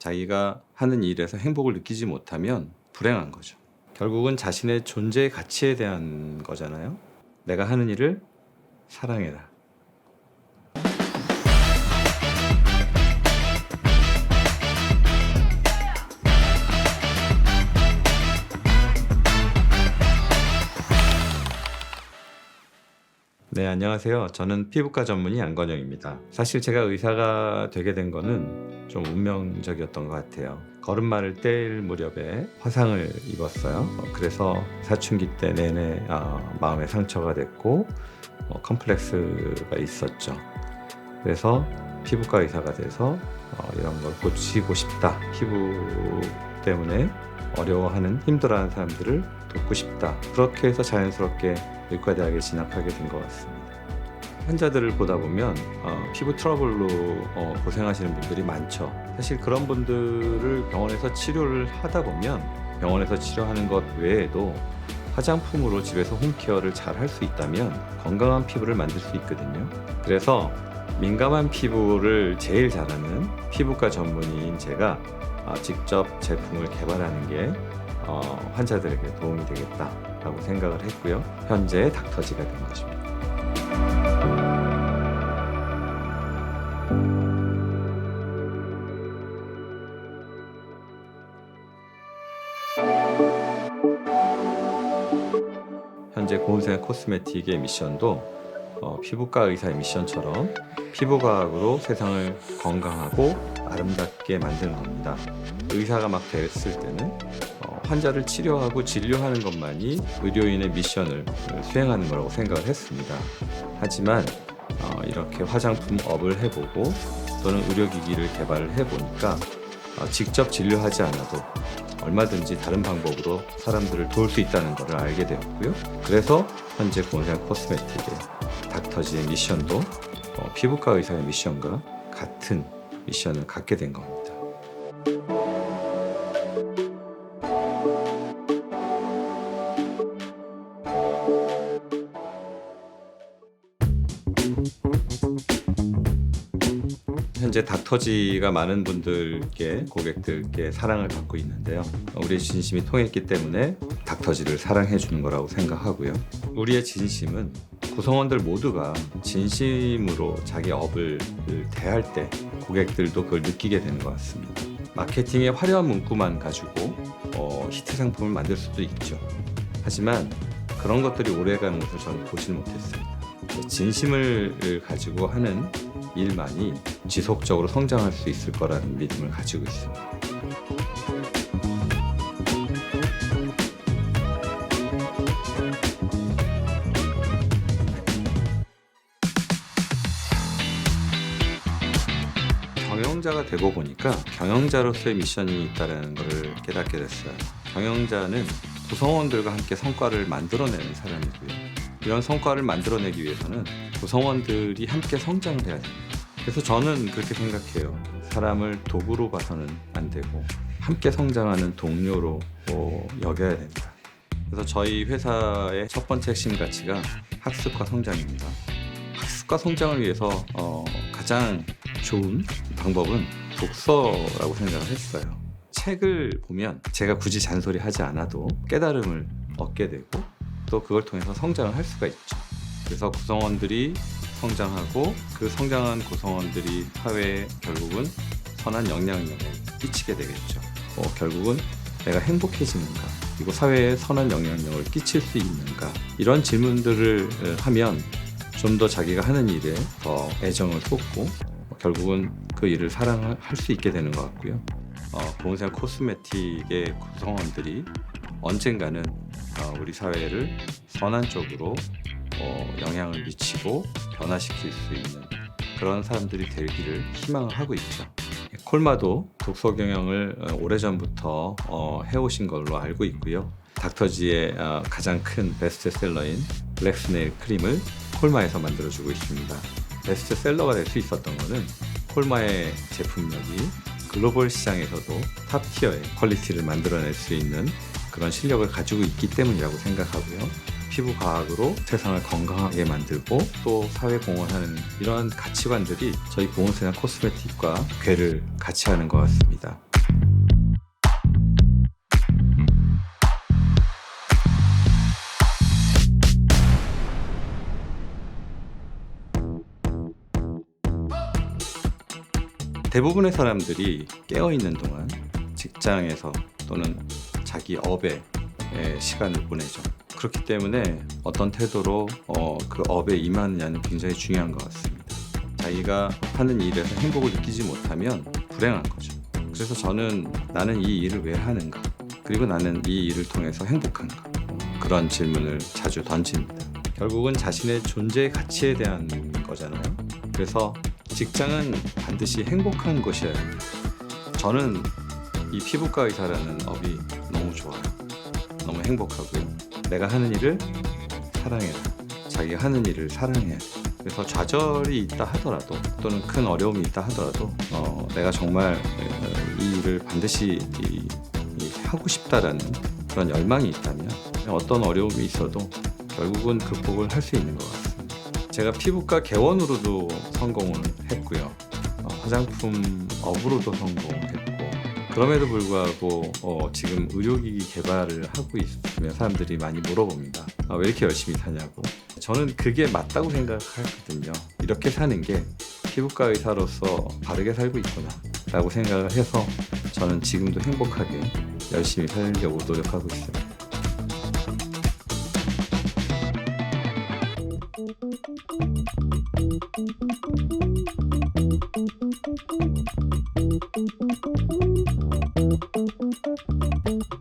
자기가 하는 일에서 행복을 느끼지 못하면 불행한 거죠. 결국은 자신의 존재의 가치에 대한 거잖아요. 내가 하는 일을 사랑해라. 안녕하세요. 저는 피부과 전문의 안건영입니다. 사실 제가 의사가 되게 된 거는 좀 운명적이었던 것 같아요. 걸음마를 뗄 무렵에 화상을 입었어요. 어, 그래서 사춘기 때 내내 어, 마음에 상처가 됐고 어, 컴플렉스가 있었죠. 그래서 피부과 의사가 돼서 어, 이런 걸 고치고 싶다. 피부 때문에 어려워하는 힘들어하는 사람들을 돕고 싶다. 그렇게 해서 자연스럽게 의과대학에 진학하게 된 것 같습니다. 환자들을 보다 보면 어, 피부 트러블로 어, 고생하시는 분들이 많죠. 사실 그런 분들을 병원에서 치료를 하다 보면 병원에서 치료하는 것 외에도 화장품으로 집에서 홈케어를 잘 할 수 있다면 건강한 피부를 만들 수 있거든요. 그래서 민감한 피부를 제일 잘하는 피부과 전문의인 제가 어, 직접 제품을 개발하는 게 어, 환자들에게 도움이 되겠다라고 생각을 했고요. 현재 닥터지가 된 것입니다. 현재 고은생 코스메틱의 미션도 어, 피부과 의사의 미션처럼 피부과학으로 세상을 건강하고 아름답게 만드는 겁니다. 의사가 막 됐을 때는 어, 환자를 치료하고 진료하는 것만이 의료인의 미션을 수행하는 거라고 생각을 했습니다. 하지만 어, 이렇게 화장품 업을 해보고 또는 의료기기를 개발을 해보니까 어, 직접 진료하지 않아도 얼마든지 다른 방법으로 사람들을 도울 수 있다는 것을 알게 되었고요. 그래서 현재 고은생 코스메틱의 닥터지의 미션도 어, 피부과 의사의 미션과 같은 미션을 갖게 된 겁니다. 현재 닥터지가 많은 분들께 고객들께 사랑을 받고 있는데요. 우리의 진심이 통했기 때문에 닥터지를 사랑해 주는 거라고 생각하고요. 우리의 진심은 구성원들 모두가 진심으로 자기 업을 대할 때 고객들도 그걸 느끼게 되는 것 같습니다. 마케팅의 화려한 문구만 가지고 어, 히트 상품을 만들 수도 있죠. 하지만 그런 것들이 오래가는 것을 저는 보질 못했습니다. 진심을 가지고 하는 일만이 지속적으로 성장할 수 있을 거라는 믿음을 가지고 있습니다. 경영자가 되고 보니까 경영자로서의 미션이 있다는 것을 깨닫게 됐어요. 경영자는 구성원들과 함께 성과를 만들어내는 사람이고요. 이런 성과를 만들어내기 위해서는 구성원들이 함께 성장을 해야 됩니다. 그래서 저는 그렇게 생각해요. 사람을 도구로 봐서는 안 되고 함께 성장하는 동료로 어, 여겨야 된다. 그래서 저희 회사의 첫 번째 핵심 가치가 학습과 성장입니다. 학습과 성장을 위해서 어, 가장 좋은 방법은 독서라고 생각을 했어요. 책을 보면 제가 굳이 잔소리 하지 않아도 깨달음을 얻게 되고 또 그걸 통해서 성장을 할 수가 있죠. 그래서 구성원들이 성장하고 그 성장한 구성원들이 사회에 결국은 선한 영향력을 끼치게 되겠죠. 어, 결국은 내가 행복해지는가 그리고 사회에 선한 영향력을 끼칠 수 있는가 이런 질문들을 어, 하면 좀 더 자기가 하는 일에 더 애정을 쏟고 어, 결국은 그 일을 사랑할 수 있게 되는 것 같고요. 어, 보온생 코스메틱의 구성원들이 언젠가는 어, 우리 사회를 선한 쪽으로 어, 영향을 미치고 변화시킬 수 있는 그런 사람들이 되기를 희망을 하고 있죠. 콜마도 독서 경영을 어, 오래전부터 어, 해오신 걸로 알고 있고요. 닥터지의 어, 가장 큰 베스트셀러인 블랙스네일 크림을 콜마에서 만들어주고 있습니다. 베스트셀러가 될 수 있었던 것은 콜마의 제품력이 글로벌 시장에서도 탑 티어의 퀄리티를 만들어낼 수 있는 그런 실력을 가지고 있기 때문이라고 생각하고요. 피부 과학으로 세상을 건강하게 만들고 또 사회 공헌하는 이런 가치관들이 저희 보온세나 코스메틱과 괴를 같이 하는 것 같습니다. 대부분의 사람들이 깨어있는 동안 직장에서 또는 자기 업에 에, 시간을 보내죠. 그렇기 때문에 어떤 태도로 어, 그 업에 임하느냐는 굉장히 중요한 것 같습니다. 자기가 하는 일에서 행복을 느끼지 못하면 불행한 거죠. 그래서 저는 나는 이 일을 왜 하는가? 그리고 나는 이 일을 통해서 행복한가? 그런 질문을 자주 던집니다. 결국은 자신의 존재의 가치에 대한 거잖아요. 그래서 직장은 반드시 행복한 곳이어야 합니다. 저는 이 피부과 의사라는 업이. 너무 행복하고요. 내가 하는 일을 사랑해라. 자기가 하는 일을 사랑해야 돼. 그래서 좌절이 있다 하더라도 또는 큰 어려움이 있다 하더라도 어, 내가 정말 어, 이 일을 반드시 이, 이 하고 싶다라는 그런 열망이 있다면 어떤 어려움이 있어도 결국은 극복을 할 수 있는 것 같습니다. 제가 피부과 개원으로도 성공을 했고요. 어, 화장품 업으로도 성공했고 그럼에도 불구하고 어, 지금 의료기기 개발을 하고 있으면 사람들이 많이 물어봅니다. 아, 왜 이렇게 열심히 사냐고. 저는 그게 맞다고 생각하거든요. 이렇게 사는 게 피부과 의사로서 바르게 살고 있구나 라고 생각을 해서 저는 지금도 행복하게 열심히 살려고 노력하고 있습니다. Thank you.